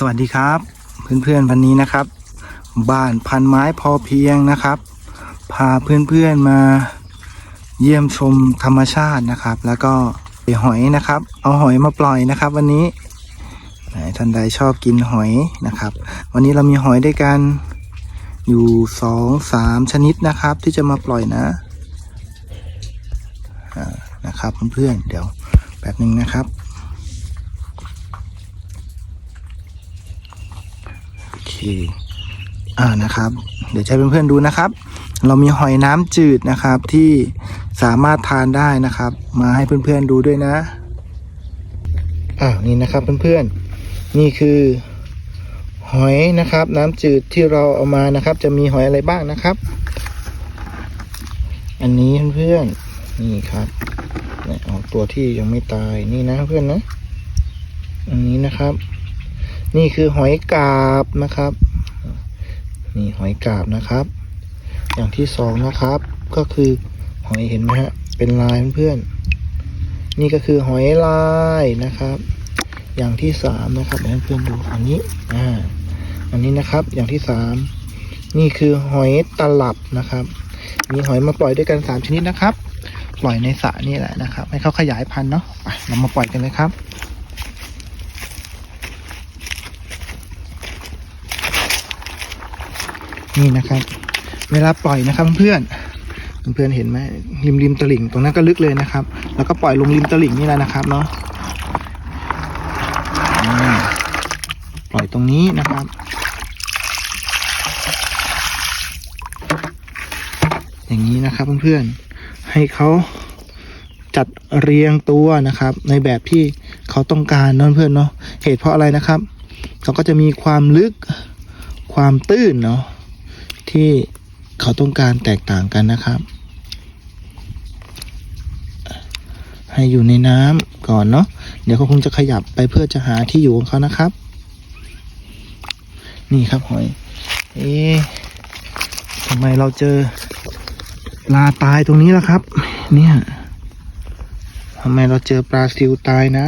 สวัสดีครับ เพื่อนๆวันนี้นะครับ บ้านพันไม้พอเพียงนะครับ พาเพื่อนๆมาเยี่ยมชมธรรมชาตินะครับ แล้วก็หอยนะครับ เอาหอยมาปล่อยนะครับ วันนี้ท่านใดชอบกินหอยนะครับ วันนี้เรามีหอยด้วยกันอยู่สองสามชนิดนะครับ ที่จะมาปล่อยนะนะครับเพื่อนๆเดี๋ยวแป๊บหนึ่งนะครับ อเคอ่านะครับ เดี๋ยวให้เพื่อนๆดูนะครับ เรามีหอยน้ำจืดนะครับที่สามารถทานได้นะครับ มาให้เพื่อนๆดูด้วยนะอ่านี่นะครับเพื่อนๆนี่คือ หอยนะครับ น้ำจืดที่เราเอามานะครับ จะมีหอยอะไรบ้างนะครับ อันนี้เพื่อนๆนี่ครับเนี่ยเอาตัวที่ยังไม่ตายนี่นะเพื่อนนะ อันนี้นะครับ นี่คือหอยกาบนะครับ นี่หอยกาบนะครับ อย่างที่สองนะครับ ก็คือหอยเห็นไหมฮะ เป็นลายเพื่อนนี่ก็คือหอยลายนะครับ อย่างที่สามนะครับให้เพื่อนดูอันนี้อ่าอันนี้นะครับ อย่างที่สามนี่คือหอยตลับนะครับ มีหอยมาปล่อยด้วยกันสามชนิดนะครับ ปล่อยในสระนี่แหละนะครับ ให้เขาขยายพันธุ์เนาะเรามาปล่อยกันเลยครับ นี่นะครับ เวลาปล่อยนะครับเพื่อนเพื่อนเห็นไหมริมริมตลิ่งตรงนั้นก็ลึกเลยนะครับ แล้วก็ปล่อยลงริมตลิ่งนี่แหละนะครับเนาะปล่อยตรงนี้นะครับ อย่างนี้นะครับเพื่อนๆให้เขาจัดเรียงตัวนะครับ ในแบบที่เขาต้องการเนอะเพื่อนเนาะเหตุเพราะอะไรนะครับเขาก็จะมีความลึกความตื้นเนาะ ที่เขาต้องการแตกต่างกันนะครับ ให้อยู่ในน้ำก่อนเนาะเดี๋ยวเขาคงจะขยับไปเพื่อจะหาที่อยู่ของเขานะครับ นี่ครับหอย เอ๊ะทำไมเราเจอปลาตายตรงนี้ล่ะครับ เนี่ยทำไมเราเจอปลาซิวตายนะ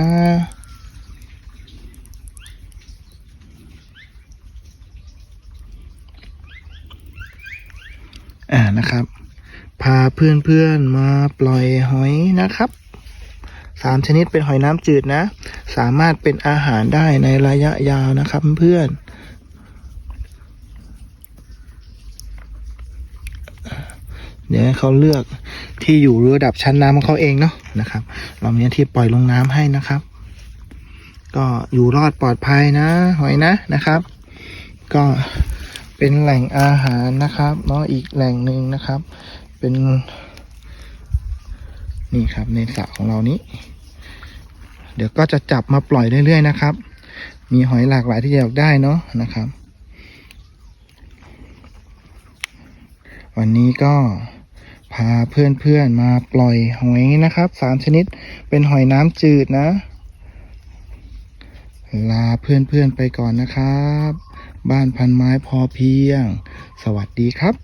อ่านะครับ พาเพื่อนๆมาปล่อยหอยนะครับสามชนิดเป็นหอยน้ำจืดนะ สามารถเป็นอาหารได้ในระยะยาวนะครับเพื่อนเดี๋ยวให้เขาเลือกที่อยู่ระดับชั้นน้ำของเขาเองเนาะนะครับ เรามีหน้าที่ปล่อยลงน้ำให้นะครับ ก็อยู่รอดปลอดภัยนะ หอยนะนะครับ ก็ เป็นแหล่งอาหารนะครับเนาะอีกแหล่งหนึ่งนะครับ เป็น นี่ครับในสระของเรานี้ เดี๋ยวก็จะจับมาปล่อยเรื่อยๆนะครับ มีหอยหลากหลายที่จะอยากได้เนาะนะครับ วันนี้ก็พาเพื่อนๆมาปล่อยหอยนะครับสามชนิดเป็นหอยน้ำจืดนะ ลาเพื่อนๆไปก่อนนะครับ บ้านพันไม้พอเพียง สวัสดีครับ